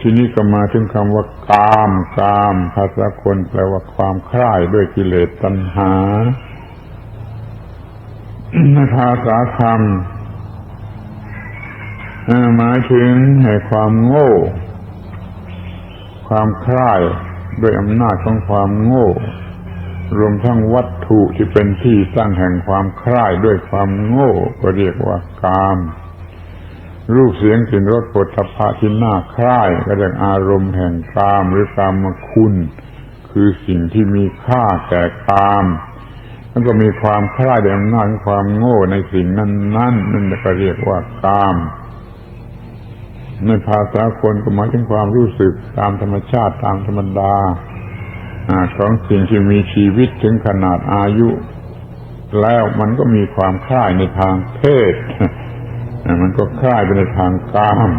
ทีนี้ก็มาถึงคำว่ากามกามภาษาคนแปลว่าความคล้ายด้วยกิเลสตัณหาภาษาธรรมหมายถึงให้ความโง่ ความคล้ายด้วยอำนาจของความโง่ รวมทั้งวัตถุที่เป็นที่ตั้งแห่งความคล้ายด้วยความโง่ ก็เรียกว่ากาม รูปเสียงกลิ่นรสปฐพะที่น่าคล้ายก็เรียกอารมณ์แห่งกามหรือกามคุณ คือสิ่งที่มีค่าแก่กามมันก็มีความคล้ายด้วยอำนาจความโง่ในสิ่งนั้นนั่นนั่นก็เรียกว่ากามในภาษาคนก็หมายถึงความรู้สึกตามธรรมชาติตามธรรมดาของสิ่งที่มีชีวิตถึงขนาดอายุ แล้วมันก็มีความคล้ายในทางเพศ มันก็คล้ายไปในทางกาม